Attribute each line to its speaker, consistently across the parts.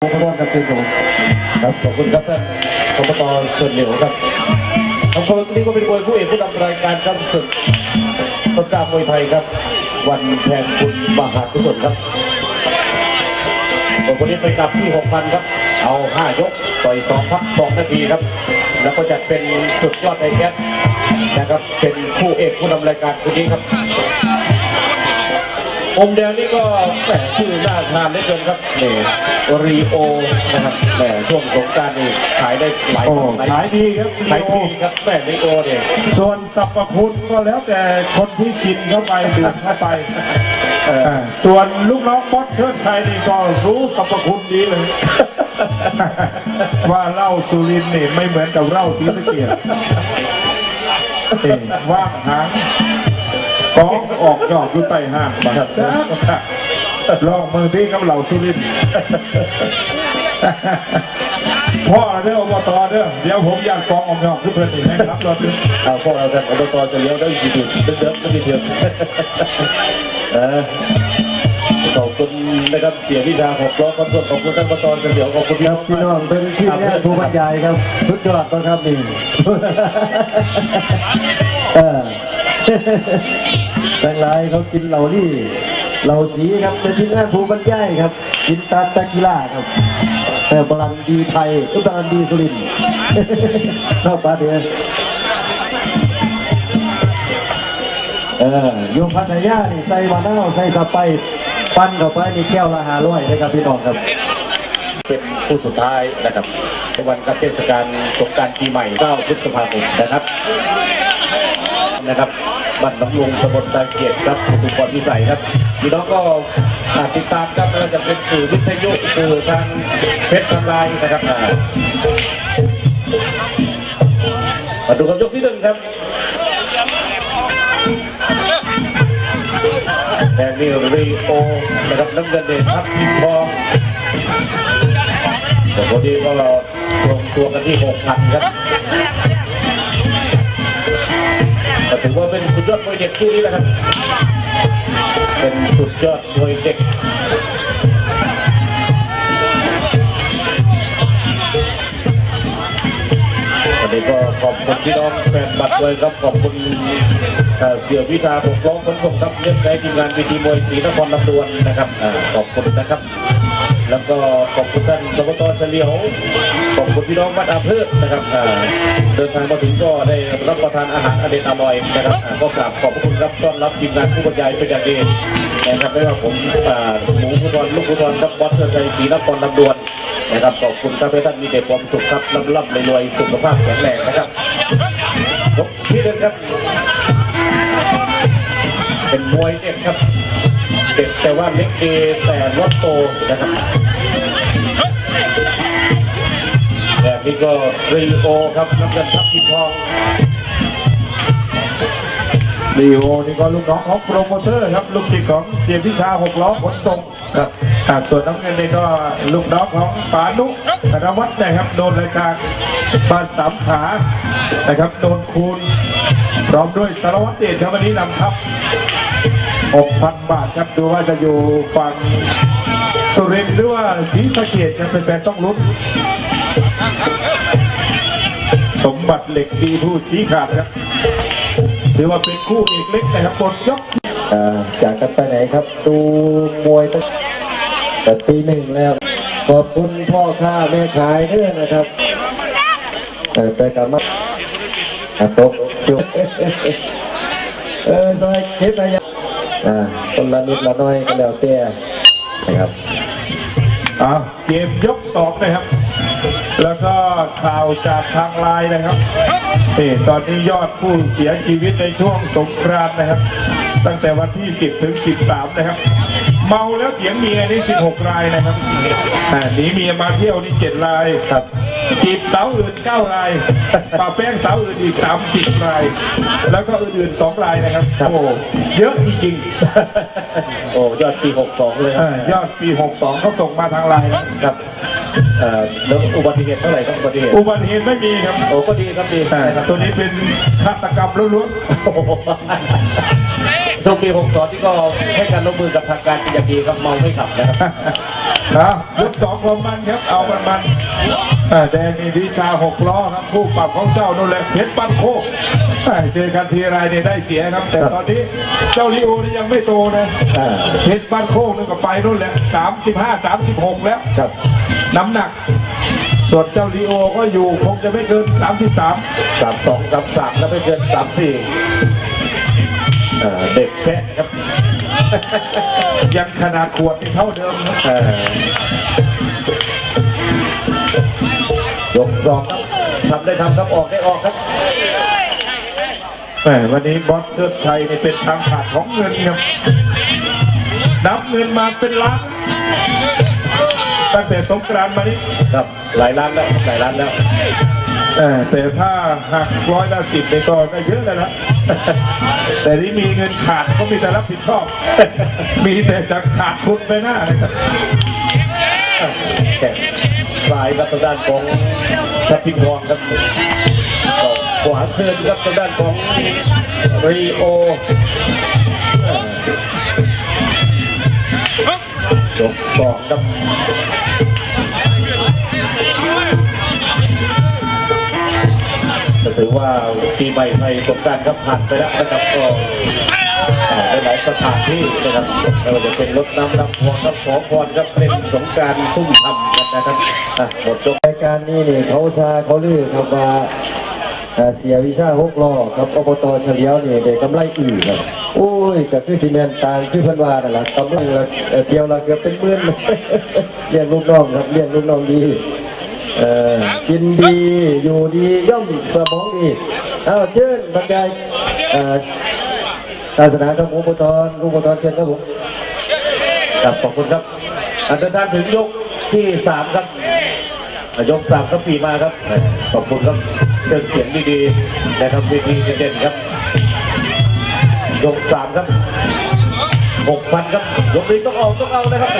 Speaker 1: ขอบคุณครับคุณผู้ชมครับขอบคุณครับท่านกบตส่วนเหลียวครับของคนนี้ก็เป็นมวยผู้เอกผู้นำรายการครับศึกต้นกล้ามวยไทยครับ วันแทนคุณมหากุศลครับคนนี้ไปกลับที่6,000ครับ เอา5ยกต่อย2พัก2นาทีครับ แล้วก็จะเป็นสุดยอดไอแก๊สนะครับ เป็นผู้เอกผู้นำรายการคนนี้ครับ อมแดงนี่ก็แหมชื่อน่าทานได้เกินครับนี่รีโอนะครับแหมช่วงสงกรารนี่ขายได้หลาย
Speaker 2: โอ้
Speaker 1: หลาย
Speaker 2: ขายดีครับ
Speaker 1: ขายดีครับแหมรีโอเนี่ย
Speaker 2: ส่วนสรรพคุณก็แล้วแต่คนที่กินเข้าไปดื่มเข้าไป
Speaker 1: เออ
Speaker 2: อ่าส่วนลูกน้องมดเทิดชัยนี่ก็รู้สรรพคุณดีเลย ว่าเหล้าสุรินทร์นี่ไม่เหมือนกับเหล้าศรีสะเกียเอ่ว่างหาง กองออกยอดอยู่ใต้ห้างบัดลองมือพี่กับเหล่าสุรินทร์พ่อเด้ออบตเด้อเดี๋ยวผมอยากกองออกนอกขึ้นเพื่อนอีกให้ครับรถ
Speaker 1: เอาพวกเราท่านอบตจะเลี้ยวได้กี่ถึงเดิมๆไม่กี่ถึงเออขอบคุณนะครับเสียวิชาหกล้อคอนส่วนขอบคุณท่านอบตจะเลี้ยวขอบคุณที่
Speaker 3: ครับพี่น้องเป็นที่แรกผู้บรรยายครับสุดยอดต้นครับนี่เออ แต่งไรเขากินเหล่านี่เหล่าสีครับเป็นที่แรกผู้บรรยายครับ กินตาตะกิล่าครับแต่บรันดีไทยอุตรันดีสุรินทร์เข้าปาเดียเออโยมพัทยานี่ใส่มะนาวใส่สไปปั้นเข้าไปนี่แก้วละหาร้อยนะครับพี่น้องครับ
Speaker 1: เป็นผู้สุดท้ายนะครับในวันกับเทศกาลสงการปีใหม่9พฤษภาคมนะครับนะครับ บ้านน้ำลุงตำบลตาเกียรติครับอุกรณ์พิสัยครับพี่น้องก็ติดตามครับไม่ว่าจะเป็นสื่อวิทยุสื่อทางเฟซทางไลน์นะครับอ่ามาดูกับยกที่หนึ่งครับแดงนี่รีโอนะครับน้ำเงินเด่นทับทิมทองแต่พอดีก็ลงตัวกันที่หกพันครับ ถือว่าเป็นสุดยอดมวยเด็กคู่นี้แหละครับ เป็นสุดยอดมวยเด็กวันนี้ก็ขอบคุณพี่น้องแฟนบัตรเลยครับขอบคุณเสี่ยววิชาผมร้องขนส่งครับเนื่องในทีมงานวีทีมวยศรีนครลำดวนนะครับขอบคุณนะครับ แล้วก็ขอบคุณท่านสกตเฉลียวขอบคุณพี่น้องบ้านอาเพิดนะครับเดินทางมาถึงก็ได้รับประทานอาหารอเด็ดอร่อยนะครับก็กราบขอบพระคุณครับต้อนรับทีมงานผู้บรรยายเป็นอย่างดีนะครับไม่ว่าผมหมูผู้บอลลูกผู้บอลครับบอสเตอร์ใจศรีนครลำดวนนะครับขอบคุณครับให้ท่านมีแต่ความสุขครับร่ำร่ำรวยสุขภาพแข็งแรงนะครับยกที่หนึ่งครับ เป็นมวยเด็กครับเด็กแต่ ว่าเล็กดีแต่รถโตนะครับแบบนี้ก็รีโอครับน้ำเงินทับทิมทอง
Speaker 2: ลีโอนี่ก็ลูกน้องของโปรโมเตอร์ครับลูกศิษย์ของเสียพิชาหกล้อขนส่ง
Speaker 1: ครับ
Speaker 2: ส่วนน้ำเงินนี่ก็ลูกน้องของปานุธนวัฒน์นะครับโดนรายการบ้านสามขานะครับโดนคูณพร้อมด้วยสารวัตรเดชครับวันนี้นำทัพ 6,000 บาทครับดูว่าจะอยู่ฝั่งสุรินทร์หรือว่าศรีสะเกดจะเป็นแฟนต้องลุ้นสมบัติเหล็กดีผู้ชี้ขาดครับถือว่าเป็นคู่เอกเล็กนะครับบนยก
Speaker 3: จากกันไปไหนครับดูมวยตั้งแต่ตีหนึ่งแล้ว ขอบคุณพ่อค้าแม่ขายด้วยนะครับแต่กลับมาตกจุดเออซอยคลิปอะไร อ่าคนละนิดละน้อยก็แล้วแต่นะครับ
Speaker 2: อ่าเกมยกสองนะครับ แล้วก็ข่าวจากทางไลน์นะครับนี่ตอนนี้ยอดผู้เสียชีวิตในช่วงสงกรานต์นะครับ ตั้งแต่วันที่ 10 ถึง 13 นะครับ เมาแล้วเถียงเมียนี่ 16 รายนะครับอ่าหนีเมียมาเที่ยวนี่ 7 รายครับจีบสาวอื่น 9 รายป่าแป้งสาวอื่นอีก 30 ราย แล้วก็อื่นๆ2รายนะครับ โอ้เยอะจริงๆ
Speaker 1: โอ้ยอดปี 62 เลยค
Speaker 2: เอ
Speaker 1: รับ
Speaker 2: อยอดปี 62เขาส่งมาทางไลน์นะครับ
Speaker 1: เอ่อแล้วอุบัติเหตุเท่าไหร่ครับอุบัติเหตุ
Speaker 2: อุบัติเหตุไม่มีครับ
Speaker 1: โอ้ก็ดีครับดี
Speaker 2: แต่
Speaker 1: ครับ
Speaker 2: ตัวนี้เป็นฆาตกรรมล้วน
Speaker 1: โอ้โห ช่วงปีหกสองที่ก็ให้การร่วมมือกับทางการเป็นอย่างดีครับเมาไม่ขับนะครับ
Speaker 2: นะยกสองของมันครับเอามันมันอ่าแดงนี่วิชาหกล้อครับคู่ปรับของเจ้านู่นแหละเพชรปันโคกอ่าเจอกันทีไรเนี่ยได้เสียครับ แต่ตอนนี้เจ้าลิโอนี่ยังไม่โตนะ
Speaker 3: อ่า
Speaker 2: เพชรปันโคกนี่ก็ไปนู่นแหละสามสิบห้าสามสิบหกแล้ว
Speaker 3: ครับ
Speaker 2: น้ำหนักส่วนเจ้าลีโอก็อยู่คงจะไม่เกิน 33
Speaker 1: สามสองสามสามแล้วไม่เกินสามสี่ เด็กแค่ครับ
Speaker 2: ยังขนาดขวดนี่เท่าเดิมนะ
Speaker 1: เอ่อยกสองครับทำได้ทำครับออกได้ออกครับ
Speaker 2: แหมวันนี้บอสเชิดชัยนี่เป็นทางผ่านของเงินครับนับเงินมาเป็นล้านตั้งแต่สงกรานต์มานี้
Speaker 1: ครับหลายล้านแล้วหลายล้านแล้ว
Speaker 2: เออแต่ถ้าหักร้อยละสิบในก็ก็เยอะแล้วนะแต่ที่มีเงินขาดก็มีแต่รับผิดชอบ มีแต่จะขาดทุนไปหน้า
Speaker 1: แข่งซ้ายครับทางด้านของทัพพิมทองครับขวาเทินครับทางด้านของรีโอยกสองครับ ว่าปีใหม่ไทยสงกรารครับผ่านไปแล้วนะครับก็ในหลายสถานที่นะครับไม่ว่าจะเป็นรถน้ำน้ำพวงครับขอพรครับเป็นสงการทุ่มทำกันนะครับหมดยก
Speaker 3: รายการนี้นี่เขาชาเขาลือครับว่าเอ่เสียวิชาหกล้อครับอบตเฉลียวนี่ได้กกำไรอื่นครับโอ้ยก็คือซีเมนต์ต่างคือเพิ่นว่านั่นล่ะกำไรเดียวละเกือบเป็นหมื่นเลี้ยงลูกน้องครับเลี้ยงลูกน้องดี เออกินดีอยู่ดีย่อมสมองดีอ้าวเชิญบรรยายศาสนาครับอบตอบตเชิญครับผม
Speaker 1: ครับขอบคุณครับอันเดินทางถึงยกที่สามครับยกสามครับปีมาครับขอบคุณครับเครื่องเสียงดีๆนะครับดีๆเด่นๆครับยกสามครับหกพันครับยกนี้ต้องเอาต้องเอานะครับ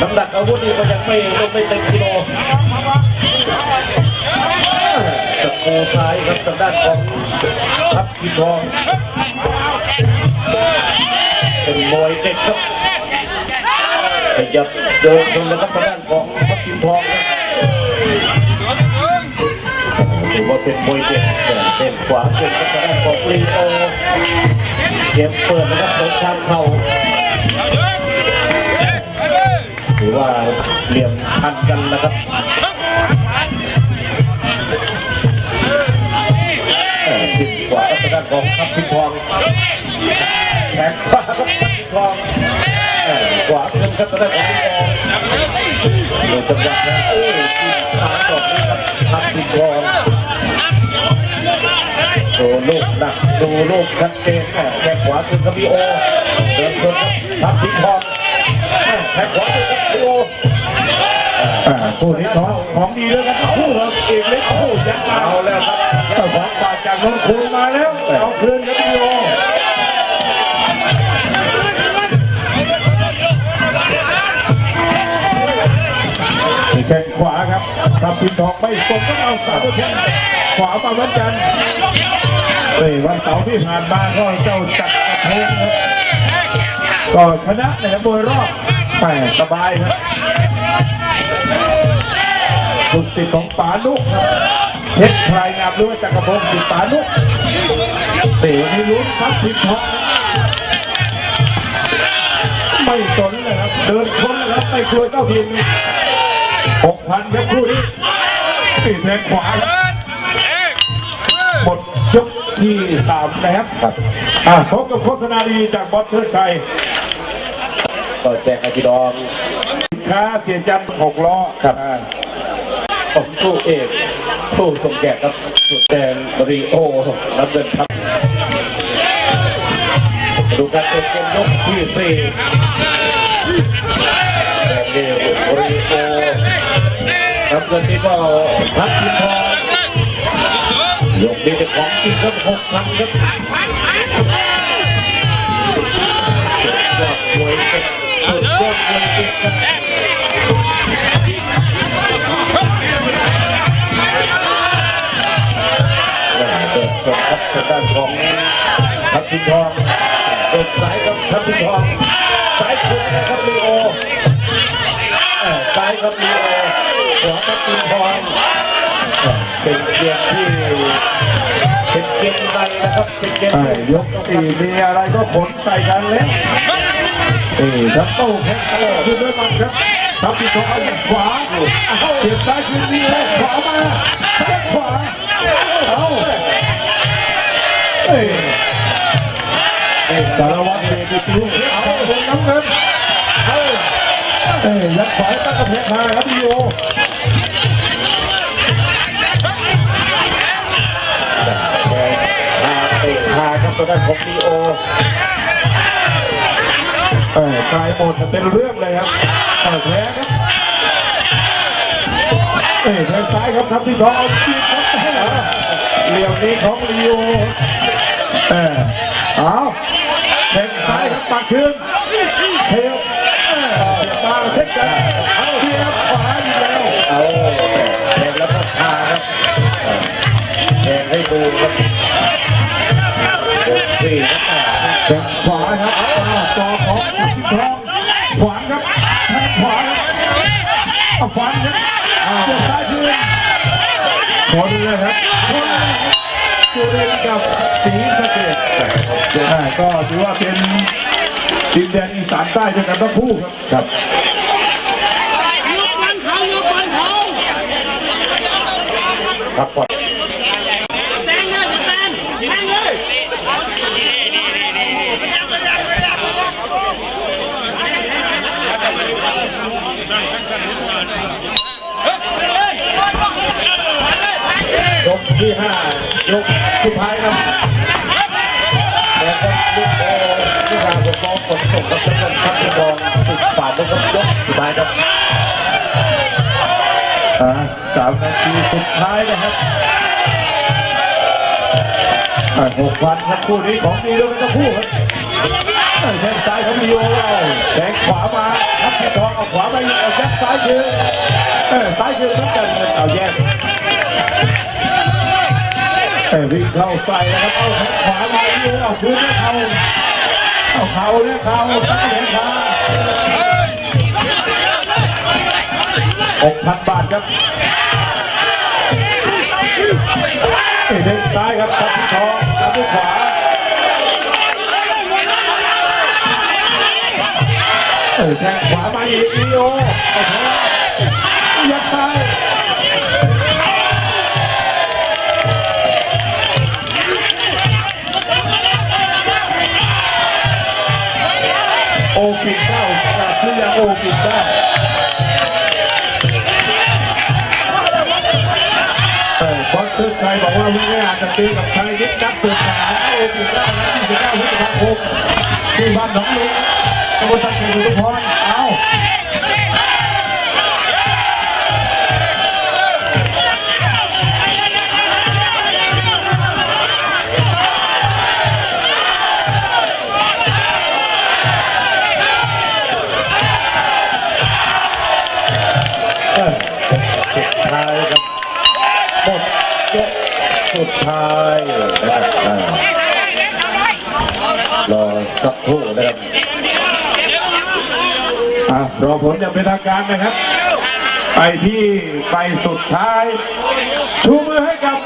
Speaker 1: น้ำหนักอาวุธนี่ก็ยังไม่ต้องไม่เต็มกิโล โคซ้ายครับทางด้านของทัพพิมพ์ทองเป็นมวยเด็กครับขยับเดินชนแล้วครับทางด้านของทัพทิมทองถือว่าเป็นมวยเด็กแต่เป็นขวาเป็นครับทางด้านของลีโอเกมเปิดนะครับสงครามเข่าถือว่าเหลี่ยมทันกันนะครับ วาครับทางด้านของทัพทิมทองแขนขวาครับทองเอ่อขวาขึ้นครับทางด้านของทองโดยจังหวะนะโอ้ยที่สามดอกนี้ครับทับทิมทองดูลูกหนักดูลูกชัดเจนแม่แขนขวาขึ้นครับพี่โอเดินชนครับทับทิมทองแม่แขนขวาขึ้นครับพี่โอ
Speaker 2: คู่นี้ของของดีด้วยกันทั้งคู่ครับเอกเล็กคู่ยักษ์มา
Speaker 1: เอาแล้วครับ
Speaker 2: เจ้าของบาทจากนนคูมาแล้วเอาคืนครับพี่โอนี่แข้งขวาครับทำพินทองไม่สมก็เอาสามแข้งขวามาวันจันทร์เฮ้ยวันเสาร์ที่ผ่านมาก็เจ้าจักรเพงครับก็ชนะนะครับโดยรอบแหมสบายครับ ลูกศิษย์ของป๋านุกเพชรพลายงามหรือว่าจักรพงศ์ศิษย์ป๋านุกเตะให้ลุ้นครับทิพย์ทองไม่สนเลยครับ เดินชนเลยครับไม่กลัวเจ้าทีมหกพันครับคู่นี้ตีแทงขวาหมดยกที่สามนะครับอะพบกับโฆษณาดีจากบอสเทิดชัย
Speaker 1: ก็แจกไอพี่ดอง
Speaker 2: ค้าเสียจันทร์หกล้อ
Speaker 1: ครับ
Speaker 2: อ่า
Speaker 1: ของผู้เอกผู้ทรงแก่ครับสุดแดงรีโอรับเงินครับดูการเปิดเกมยกที่สี่แดงเดียวรีโอรับเงินนี่ก็พักทิมทองยกนี้เป็นของจริงครับหกพันครับสุดยอดมวยเด็กสุ ครับเป็นเกมเอ้
Speaker 2: ยกสี่มีอะไรก็ขนใส่กันเลยนี่ครับโต้แพ็คตลอดขึ้นด้วยมันครับทับที่ทองเอาขวาเสียบซ้ายคืนดีเลยขวามาซ้ายขวาเอาเอ้ยเอ้ยสารวัตรเดชดูเอาลงน้ำเงินเอ้ยยัดขวาตั้งกระเพกมาครับพี่โย
Speaker 1: เป็
Speaker 2: นเรื่องเลยครับแพ้ครับเอ้ยแทงซ้ายครับทับที่ทองเอาจีบครับเหลี่ยมนี้ของลีโอเออเอาแทงซ้ายครับปักคืนเทียบเออตาเช็คกันเอาเทียบขวาอีกแล้ว
Speaker 1: เอาแดงแล้วก็พาครับเอ่อแดงให้ดูครับสี่ครับอ่า
Speaker 2: แทงขวาครับเอา ก็ถือว่าเป็นดินแดนอีสานใต้ด้วยกันทั้งคู่ครับ
Speaker 4: ยกมันเขายกมันเขา
Speaker 1: ครับก่อน
Speaker 4: แซงเลยแซงแซงเลย
Speaker 1: ยกที่ห้ายกสุดท้ายครับ บองขนส่งกับจำนวนครับที่บอลสิบบาทนะครับยกสุดท้ายครับ
Speaker 2: สามนาทีสุดท้ายนะครับหกพันครับคู่นี้ของดีด้วยกันทั้งคู่ครับอ่าแทงซ้ายของมีโอเราแทงขวามาทับที่ทองเอาขวามาอีกเอาแยกซ้ายคืนเอซ้ายคืนเหมือนกันเอาแยกวิ่งเข้าใส่นะครับเอาขวามาอีโอเอาคืนให้เขา เขาเนี่ยเขาตั้งแขนขาหกพันบาทครับเอ้ยเดินซ้ายครับตัดที่ทองตัดที่ขวาเออแทงขวามาอีกอีโอเอาเถอะยัดซ้าย ยึ อะรอผลอย่างเป็นทางการนะครับ ไปที่ไปสุดท้าย ชูมือให้กับ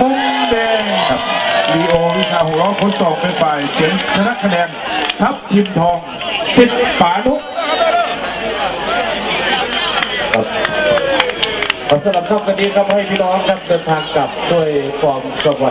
Speaker 2: มุมแดงครับลีโอวิชาหัวร้อคนสองเป็นฝ่ายเฉียนชนะคะแนนทับทิมทองสิทธิ์ป่านุก
Speaker 1: ขอสำหรับค่ำวันนี้ครับให้พี่น้องครับเดินทางกลับด้วยความสวัสดิ์